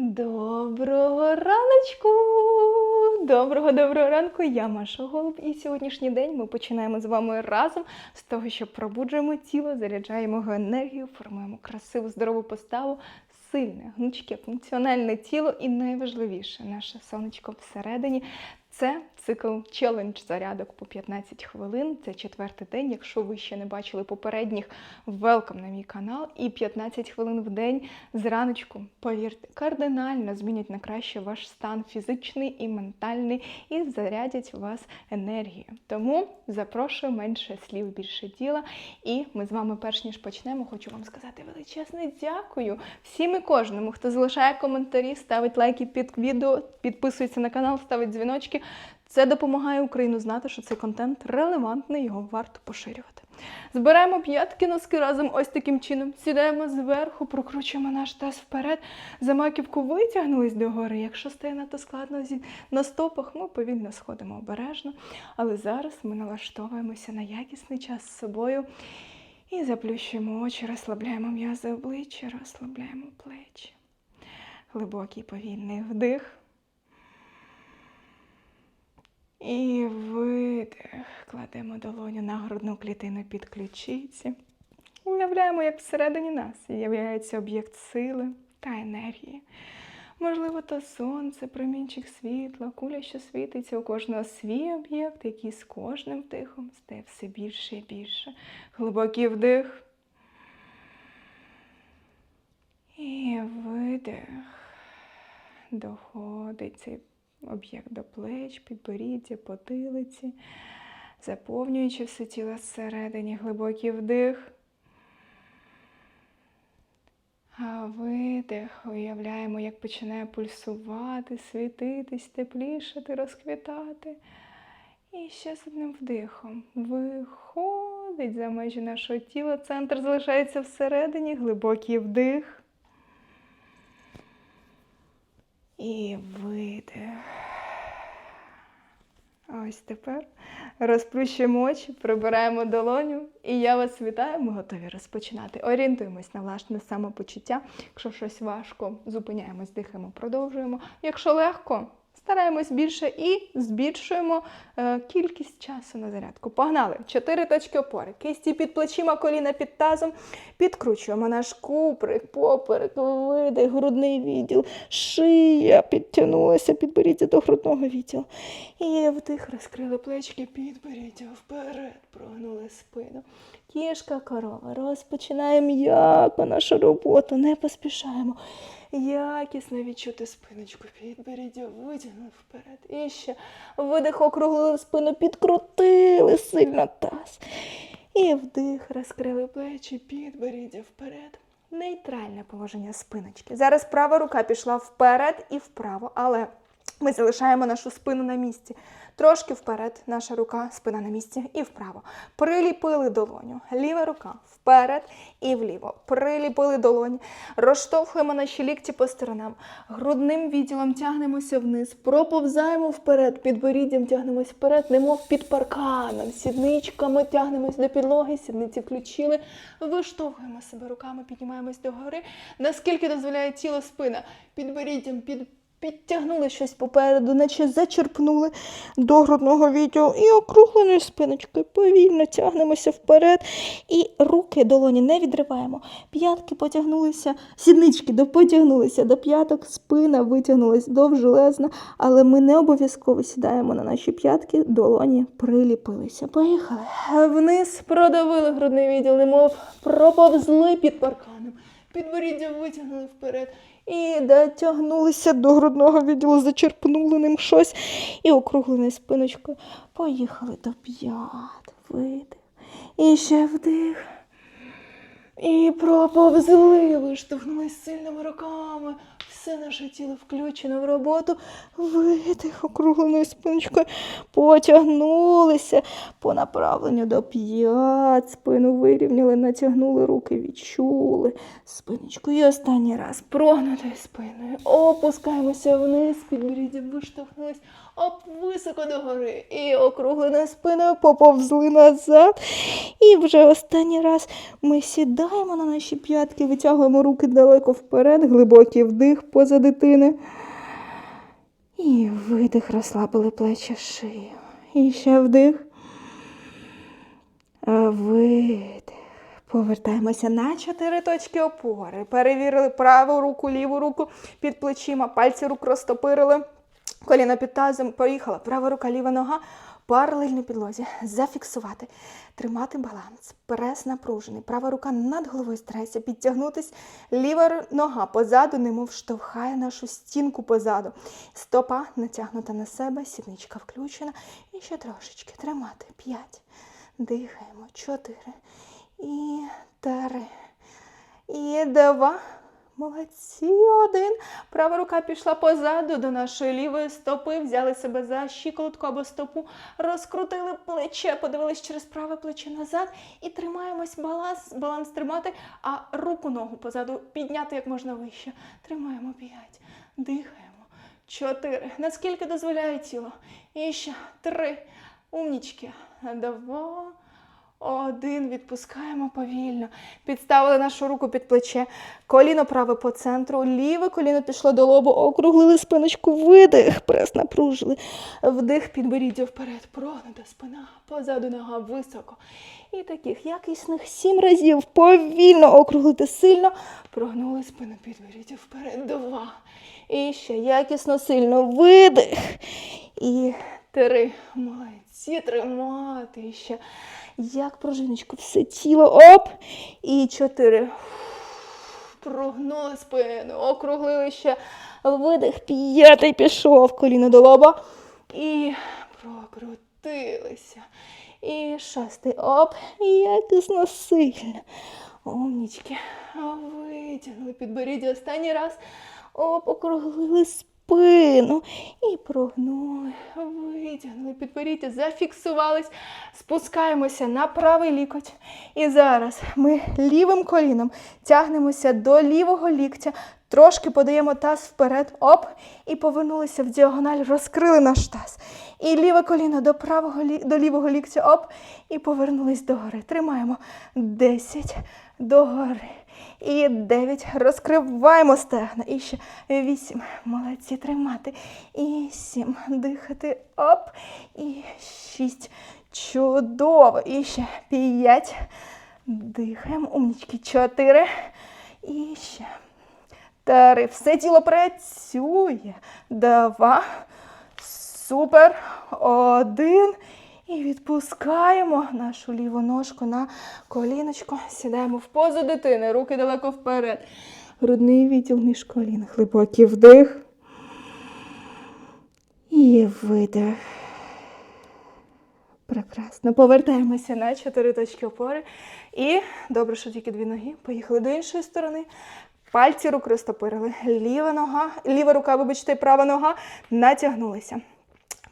Доброго раночку! Доброго доброго ранку! Я Маша Голуб, і сьогоднішній день ми починаємо з вами разом з того, що пробуджуємо тіло, заряджаємо його енергію, формуємо красиву здорову поставу, сильне, гнучке, функціональне тіло і найважливіше наше сонечко всередині. Це цикл челендж зарядок по 15 хвилин. Це четвертий день. Якщо ви ще не бачили попередніх, велкам на мій канал. І 15 хвилин в день зраночку, повірте, кардинально змінять на краще ваш стан фізичний і ментальний, і зарядять вас енергією. Тому запрошую менше слів, більше діла. І ми з вами, перш ніж почнемо, хочу вам сказати величезне дякую всім і кожному, хто залишає коментарі, ставить лайки під відео, підписується на канал, ставить дзвіночки. Це допомагає Україну знати, що цей контент релевантний, його варто поширювати. Збираємо п'ятки носки разом ось таким чином. Сідаємо зверху, прокручуємо наш таз вперед, за маківку витягнулись догори. Якщо стає надто складно на стопах, ми повільно сходимо обережно. Але зараз ми налаштовуємося на якісний час з собою і заплющуємо очі, розслабляємо м'язи обличчя, розслабляємо плечі. Глибокий повільний вдих. І видих. Кладемо долоню на грудну клітину під ключиці. Уявляємо, як всередині нас з'являється об'єкт сили та енергії. Можливо, то сонце, промінчик світла, куля, що світиться у кожного свій об'єкт, який з кожним вдихом стає все більше і більше. Глибокий вдих. І видих. Доходить цей об'єкт до плеч, підборіддя, потилиці, заповнюючи все тіло зсередині, глибокий вдих. А видих, уявляємо, як починає пульсувати, світитись, теплішати, розквітати. І ще з одним вдихом виходить за межі нашого тіла. Центр залишається всередині, глибокий вдих. І видих. Ось тепер розплющуємо очі, прибираємо долоню, і я вас вітаю. Ми готові розпочинати. Орієнтуємось на власне самопочуття. Якщо щось важко, зупиняємось, дихаємо, продовжуємо. Якщо легко, стараємось більше і збільшуємо е, кількість часу на зарядку. Погнали! Чотири точки опори. Кисті під плечима, коліна під тазом. Підкручуємо наш куприк, поперек, видих, грудний відділ, шия підтягнулася, підборіддя до грудного відділу. І вдих, розкрили плечки, підборіддя вперед, прогнули спину. Кішка корова. Розпочинаємо м'яко нашу роботу, не поспішаємо. Якісно відчути спиночку, під бередю, витягнув вперед. І ще видих, округлили спину, підкрутили сильно таз. І вдих, розкрили плечі, підборіддя вперед. Нейтральне положення спиночки. Зараз права рука пішла вперед і вправо, але ми залишаємо нашу спину на місці. Трошки вперед, наша рука, спина на місці і вправо. Приліпили долоню. Ліва рука вперед і вліво. Приліпили долоні. Розштовхуємо наші лікті по сторонам. Грудним відділом тягнемося вниз. Проповзаємо вперед. Підборіддям тягнемось вперед, немов під парканом. Сідничками тягнемось до підлоги, сідниці включили. Виштовхуємо себе руками, піднімаємось догори. Наскільки дозволяє тіло спина. Підборіддям під Підтягнули щось попереду, наче зачерпнули до грудного відділу і округленою спиночкою повільно тягнемося вперед. І руки долоні не відриваємо. П'ятки потягнулися, сіднички потягнулися до п'яток, спина витягнулась довжелезна, але ми не обов'язково сідаємо на наші п'ятки, долоні приліпилися. Поїхали. Вниз продавили грудний відділ, немов проповзли під парканом. Підборіддя витягнули вперед. І дотягнулися до грудного відділу, зачерпнули ним щось і округленою спиночкою. Поїхали до п'ят. Видих. І ще вдих. І проповзли, виштовхнулись сильними руками. Все наше тіло включено в роботу. Видих округленою спиночкою. Потягнулися по направленню до п'ят. Спину вирівняли, натягнули руки, відчули спиночку. І останній раз прогнутою спиною. Опускаємося вниз, підборіддя виштовхнулись. Оп, високо догори. І округленою спиною поповзли назад. І вже останній раз ми сідаємо на наші п'ятки, витягуємо руки далеко вперед, глибокий вдих поза дитини. І видих, розслабили плечі шию. І ще вдих. А Видих. Повертаємося на чотири точки опори. Перевірили праву руку, ліву руку під плечима, пальці рук розтопирили. Коліна під тазом. Поїхала. Права рука, ліва нога. Паралельно підлозі. Зафіксувати. Тримати баланс. Прес напружений. Права рука над головою старається підтягнутись. Ліва нога позаду, немов штовхає нашу стінку позаду. Стопа натягнута на себе, сідничка включена. І ще трошечки. Тримати. П'ять. Дихаємо. Чотири. І три. І два. Молодці. Один. Права рука пішла позаду до нашої лівої стопи. Взяли себе за щиколотку або стопу, розкрутили плече, подивились через праве плече назад і тримаємось баланс, баланс тримати, а руку ногу позаду підняти як можна вище. Тримаємо п'ять. Дихаємо. Чотири. Наскільки дозволяє тіло. І ще три. Умнічки. Два. Один. Відпускаємо повільно. Підставили нашу руку під плече. Коліно праве по центру. Ліве коліно пішло до лобу. Округлили спиночку. Видих. Прес напружили. Вдих. Підборіддя вперед. Прогнута спина. Позаду нога високо. І таких якісних сім разів. Повільно округлити сильно. Прогнули спину. Підборіддя вперед. Два. І ще якісно сильно. Видих. І три. Молодці. Тримати ще. Як пружиночку, все тіло. Оп. І чотири. Прогнули спину, округлили ще видих, п'ятий пішов, коліно до лоба. І прокрутилися. І шостий. Оп. Якісно сильно. Умнічки. Витягнули підборіддя останній раз. Оп, округлили спину. І прогнули. Витягнули підборіддя, зафіксувались. Спускаємося на правий лікоть. І зараз ми лівим коліном тягнемося до лівого ліктя. Трошки подаємо таз вперед, оп, і повернулися в діагональ, розкрили наш таз. І ліве коліно до правого до лівого ліктя, оп, і повернулись догори. Тримаємо 10 догори. І 9. Розкриваємо стегна. І ще 8. Молодці, тримати. І 7. Дихати. Оп. І 6. Чудово. І ще 5. Дихаємо. Умнічки. 4. І ще. Три. Все тіло працює. Два. Супер. Один. І відпускаємо нашу ліву ножку на коліночко. Сідаємо в позу дитини. Руки далеко вперед. Грудний відділ між колін. Глибокий вдих. І видих. Прекрасно. Повертаємося на чотири точки опори. І добре, що тільки дві ноги. Поїхали до іншої сторони. Пальці рук розтопирили. Ліва нога, ліва рука, вибачте, права нога натягнулися.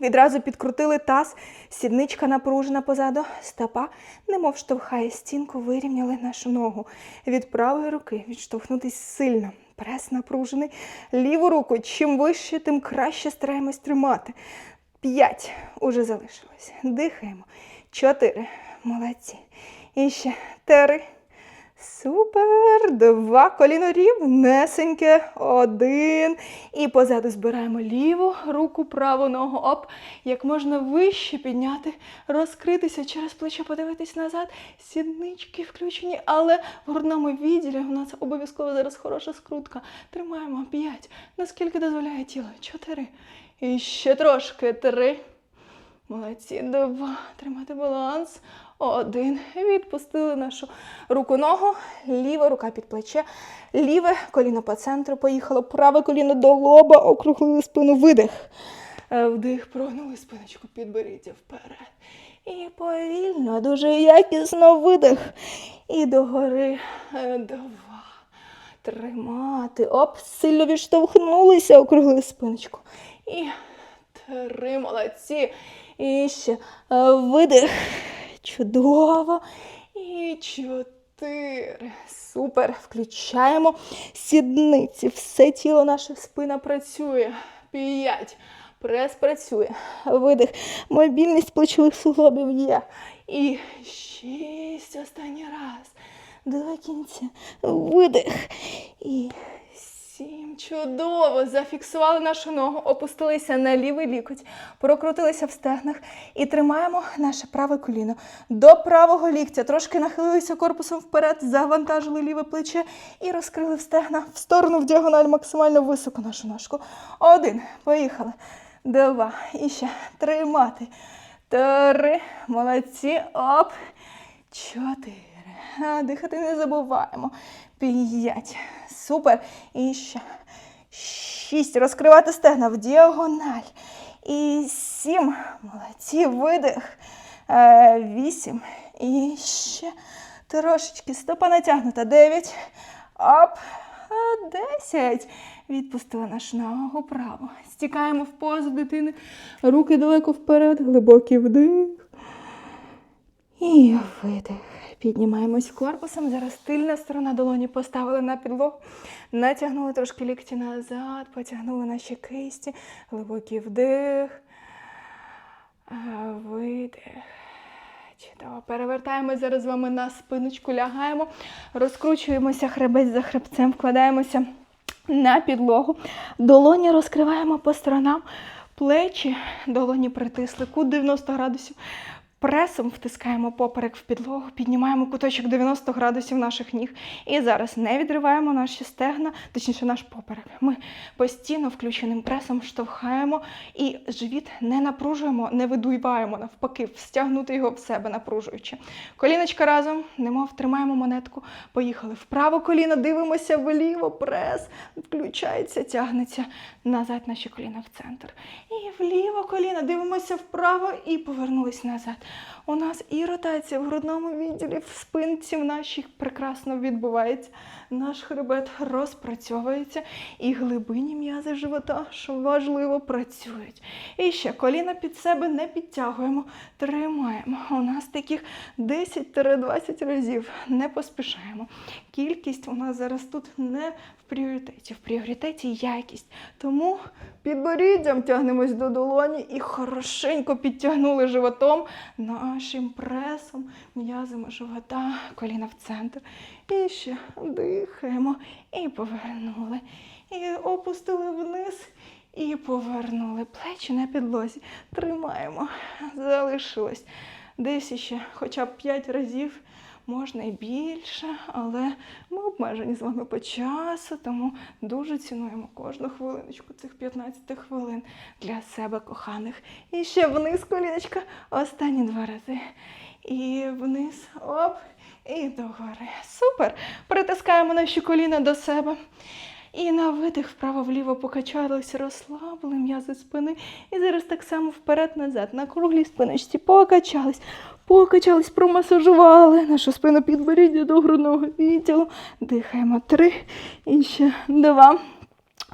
Відразу підкрутили таз, сідничка напружена позаду, стопа, немов штовхає стінку, вирівняли нашу ногу. Від правої руки відштовхнутись сильно. Прес напружений. Ліву руку, чим вище, тим краще стараємось тримати. П'ять уже залишилось. Дихаємо. Чотири. Молодці. І ще три. Супер. Два. Коліно рівнесеньке. Один. І позаду збираємо ліву руку, праву ногу. Оп. Як можна вище підняти, розкритися через плече, подивитись назад. Сіднички включені, але в грудному відділі у нас обов'язково зараз хороша скрутка. Тримаємо. П'ять. Наскільки дозволяє тіло? Чотири. І ще трошки. Три. Молодці, два. Тримати баланс. Один. Відпустили нашу руку ногу. Ліва рука під плече. Ліве коліно по центру. Поїхало. Праве коліно до лоба. Округлили спину. Видих. Е, Вдих. Прогнули спиночку. Підберіться вперед. І повільно, дуже якісно видих. І догори. Е, Два. Тримати. Оп, сильно відштовхнулися, округлили спиночку. І три молодці. І ще е, видих. Чудово. І чотири. Супер. Включаємо сідниці. Все тіло наше спина працює. П'ять. Прес працює. Видих. Мобільність плечових суглобів є. І шість. Останній раз. До кінця. Видих. І сім. Чудово. Зафіксували нашу ногу, опустилися на лівий лікоть, прокрутилися в стегнах і тримаємо наше праве коліно до правого ліктя. Трошки нахилилися корпусом вперед, завантажили ліве плече і розкрили в стегна в сторону в діагональ максимально високо нашу ножку. Один. Поїхали. Два. І ще тримати. Три. Молодці. Оп. Чотири. Дихати не забуваємо. П'ять. Супер. І ще. Шість. Розкривати стегна в діагональ. І сім. Молодці. Видих. Е, Вісім. І ще трошечки. Стопа натягнута. Дев'ять. Оп. Десять. Відпустила нашу ногу право. Стікаємо в позу дитини. Руки далеко вперед. Глибокий вдих. І видих. Піднімаємось корпусом. Зараз тильна сторона долоні поставили на підлогу. Натягнули трошки лікті назад, потягнули наші кисті. Глибокий вдих. Видих. Чудово. Перевертаємось зараз з вами на спиночку, лягаємо, розкручуємося хребець за хребцем, вкладаємося на підлогу. Долоні розкриваємо по сторонам. Плечі, долоні притисли, кут 90 градусів. Пресом втискаємо поперек в підлогу, піднімаємо куточок 90 градусів наших ніг. І зараз не відриваємо наші стегна, точніше наш поперек. Ми постійно включеним пресом штовхаємо і живіт не напружуємо, не видуйваємо, навпаки, стягнути його в себе, напружуючи. Коліночка разом, немов тримаємо монетку. Поїхали. Вправо коліно, дивимося вліво, прес включається, тягнеться назад наші коліна в центр. І вліво коліно, дивимося вправо і повернулись назад. У нас і ротація в грудному відділі, в спинці в нашій прекрасно відбувається. Наш хребет розпрацьовується, і глибині м'язи живота, що важливо, працюють. І ще коліна під себе не підтягуємо, тримаємо. У нас таких 10-20 разів не поспішаємо. Кількість у нас зараз тут не в пріоритеті. В пріоритеті якість. Тому підборіддям тягнемось до долоні і хорошенько підтягнули животом нашим пресом, м'язами живота, коліна в центр. І ще дихаємо і повернули. І опустили вниз. І повернули плечі на підлозі. Тримаємо. Залишилось десь ще хоча б 5 разів, можна і більше, але ми обмежені з вами по часу, тому дуже цінуємо кожну хвилиночку цих 15 хвилин для себе коханих. І ще вниз коліночка, останні два рази. І вниз, оп, і догори. Супер! Притискаємо наші коліна до себе. І на видих вправо-вліво покачались, розслабили м'язи спини. І зараз так само вперед-назад, на круглій спиночці покачались, покачались, промасажували нашу спину підборіддя до грудного відділу. Дихаємо три, і ще два.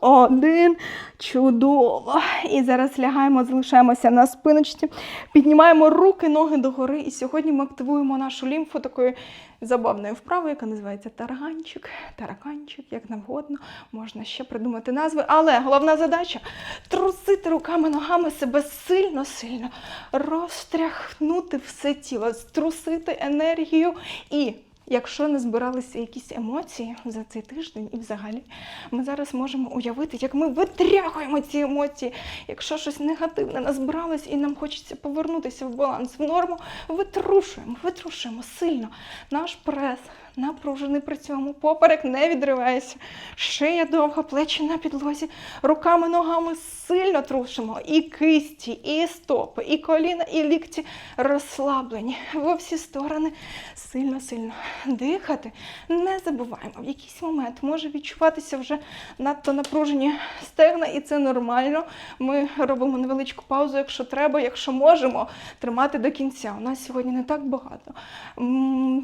Один. Чудово. І зараз лягаємо, залишаємося на спиночці, піднімаємо руки, ноги догори. І сьогодні ми активуємо нашу лімфу такою забавною вправою, яка називається тараганчик, тараканчик, як навгодно. Можна ще придумати назви. Але головна задача трусити руками, ногами себе сильно-сильно, розтряхнути все тіло, струсити енергію і. Якщо не збиралися якісь емоції за цей тиждень і взагалі, ми зараз можемо уявити, як ми витряхуємо ці емоції. Якщо щось негативне назбиралось і нам хочеться повернутися в баланс, в норму, витрушуємо, витрушуємо сильно наш прес. Напружений при цьому, поперек не відривається, шия довга, плечі на підлозі, руками, ногами сильно трушимо. І кисті, і стопи, і коліна, і лікті розслаблені во всі сторони. Сильно-сильно дихати. Не забуваємо, в якийсь момент може відчуватися вже надто напружені стегна, і це нормально. Ми робимо невеличку паузу, якщо треба, якщо можемо тримати до кінця. У нас сьогодні не так багато.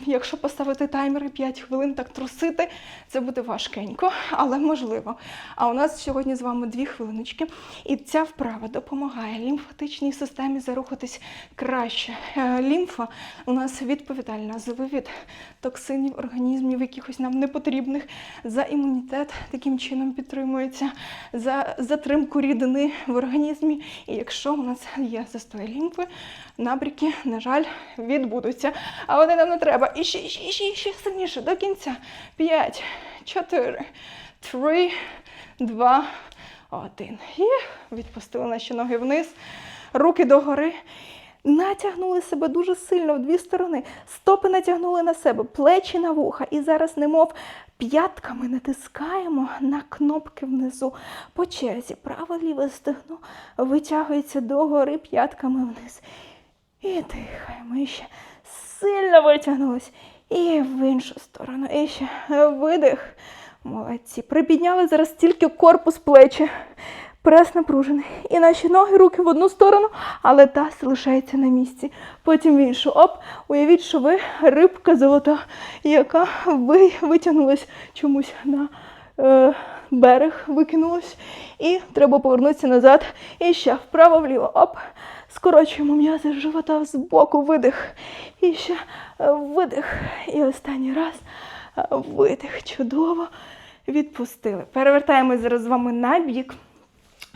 Якщо поставити таймер 4-5 хвилин так трусити. Це буде важкенько, але можливо. А у нас сьогодні з вами 2 хвилиночки. І ця вправа допомагає лімфатичній системі зарухатись краще. Е, Лімфа у нас відповідальна за вивід токсинів, організмів, якихось нам непотрібних, за імунітет таким чином підтримується, за затримку рідини в організмі. І якщо у нас є застой лімфи, набріки, на жаль, відбудуться. А вони нам не треба. І ще, і ще, і ще, ще сильніше до кінця. П'ять, чотири, три, два, один. І відпустили наші ноги вниз, руки догори. Натягнули себе дуже сильно в дві сторони. Стопи натягнули на себе, плечі на вуха. І зараз, немов п'ятками натискаємо на кнопки внизу. По черзі праве ліве стегно витягується догори п'ятками вниз. І дихаємо. І ще сильно витягнулись. І в іншу сторону. І ще видих. Молодці. Припідняли зараз тільки корпус плечі. Прес напружений. І наші ноги, руки в одну сторону, але таз лишається на місці. Потім в іншу. Оп, уявіть, що ви рибка золота, яка ви витягнулась чомусь на е, берег, викинулось. І треба повернутися назад. І ще вправо-вліво. Оп. Скорочуємо м'язи живота з боку, видих. І ще е, видих. І останній раз е, видих. Чудово. Відпустили. Перевертаємось зараз з вами на бік.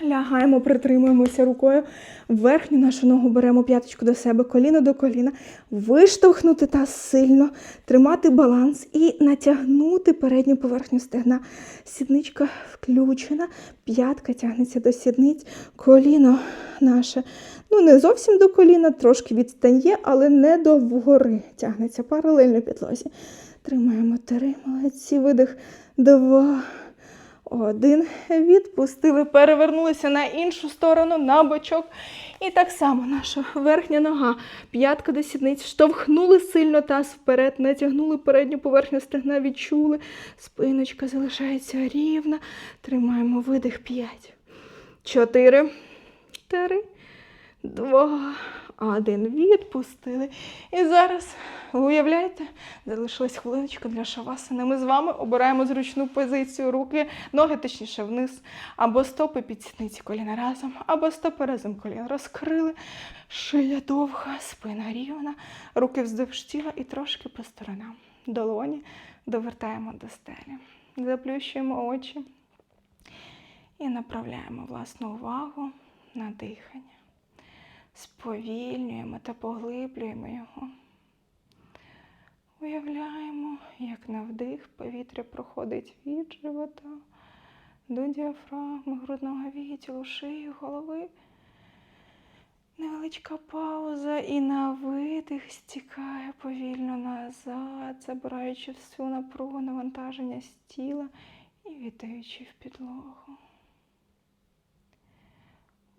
Лягаємо, притримуємося рукою. Верхню нашу ногу беремо п'яточку до себе, коліно до коліна, виштовхнути таз сильно, тримати баланс і натягнути передню поверхню стегна. Сідничка включена, п'ятка тягнеться до сідниць, коліно наше. Ну, не зовсім до коліна, трошки відстань є, але не до вгори тягнеться паралельно підлозі. Тримаємо три, молодці, видих, два. Один. Відпустили, перевернулися на іншу сторону, на бочок. І так само наша верхня нога, п'ятка до сідниць, штовхнули сильно таз вперед, натягнули передню поверхню стегна, відчули. Спиночка залишається рівна. Тримаємо видих. П'ять. Чотири. Три. Два. Один. Відпустили. І зараз, ви уявляєте, залишилась хвилиночка для шавасани. Ми з вами обираємо зручну позицію руки, ноги точніше вниз, або стопи під сідниці коліна разом, або стопи разом коліна розкрили. Шия довга, спина рівна, руки вздовж тіла і трошки по сторонам. Долоні довертаємо до стелі. Заплющуємо очі і направляємо власну увагу на дихання сповільнюємо та поглиблюємо його. Уявляємо, як на вдих повітря проходить від живота до діафрагми, грудного відділу, шиї, голови. Невеличка пауза і на видих стікає повільно назад, забираючи всю напругу навантаження з тіла і віддаючи в підлогу.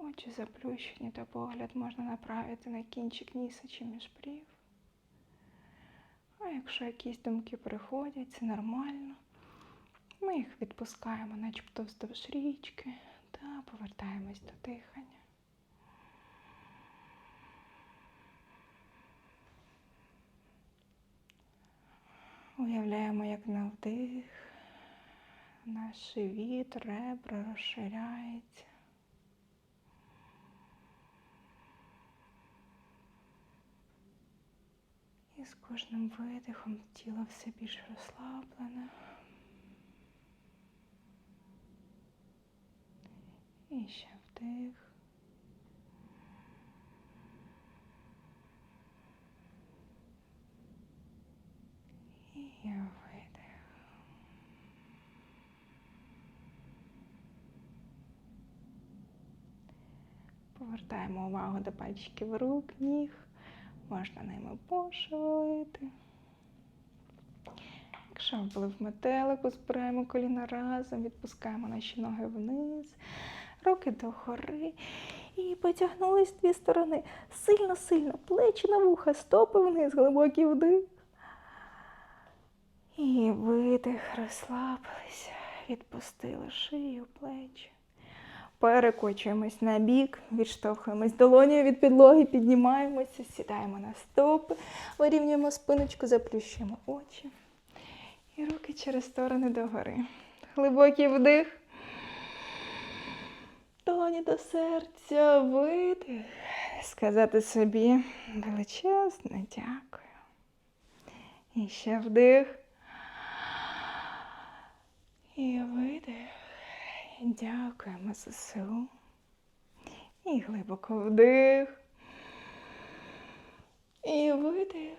Очі заплющені та погляд можна направити на кінчик ніса чи міжбрів. А якщо якісь думки приходять, це нормально. Ми їх відпускаємо, начебто вздовж річки, та повертаємось до дихання. Уявляємо, як на вдих наш живіт, ребра розширяється. І з кожним видихом тіло все більш розслаблене. І ще вдих. І видих. Повертаємо увагу до пальчиків рук, ніг. Можна ними пошевелити. Якщо були в метелику, збираємо коліна разом, відпускаємо наші ноги вниз, руки догори. І потягнулись дві сторони. Сильно-сильно, плечі на вуха, стопи вниз, глибокий вдих. І видих, розслабилися, відпустили шию, плечі. Перекочуємось на бік, відштовхуємось долонею від підлоги, піднімаємося, сідаємо на стопи, вирівнюємо спиночку, заплющуємо очі. І руки через сторони догори. Глибокий вдих. Долоні до серця, видих. Сказати собі величезне дякую. І ще вдих. І видих. Дякуємо ЗСУ. І глибоко вдих. І видих.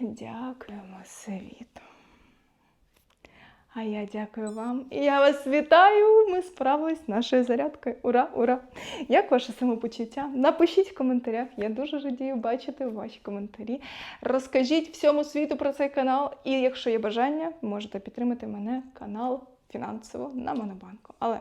Дякуємо світу. А я дякую вам. І я вас вітаю. Ми справились з нашою зарядкою. Ура, ура! Як ваше самопочуття? Напишіть в коментарях. Я дуже радію бачити ваші коментарі. Розкажіть всьому світу про цей канал. І якщо є бажання, можете підтримати мене канал фінансово на Монобанку. Але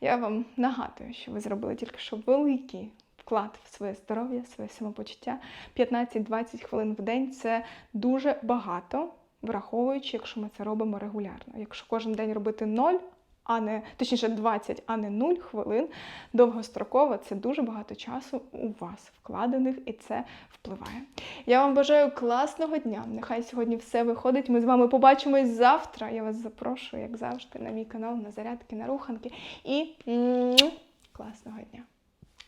я вам нагадую, що ви зробили тільки що великий вклад в своє здоров'я, своє самопочуття. 15-20 хвилин в день це дуже багато, враховуючи, якщо ми це робимо регулярно. Якщо кожен день робити 0, а не точніше 20, а не 0 хвилин, довгостроково це дуже багато часу у вас вкладених, і це впливає. Я вам бажаю класного дня. Нехай сьогодні все виходить. Ми з вами побачимось завтра. Я вас запрошую, як завжди, на мій канал, на зарядки, на руханки. І класного дня!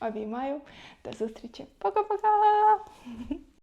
Обіймаю. До зустрічі. Пока-пока!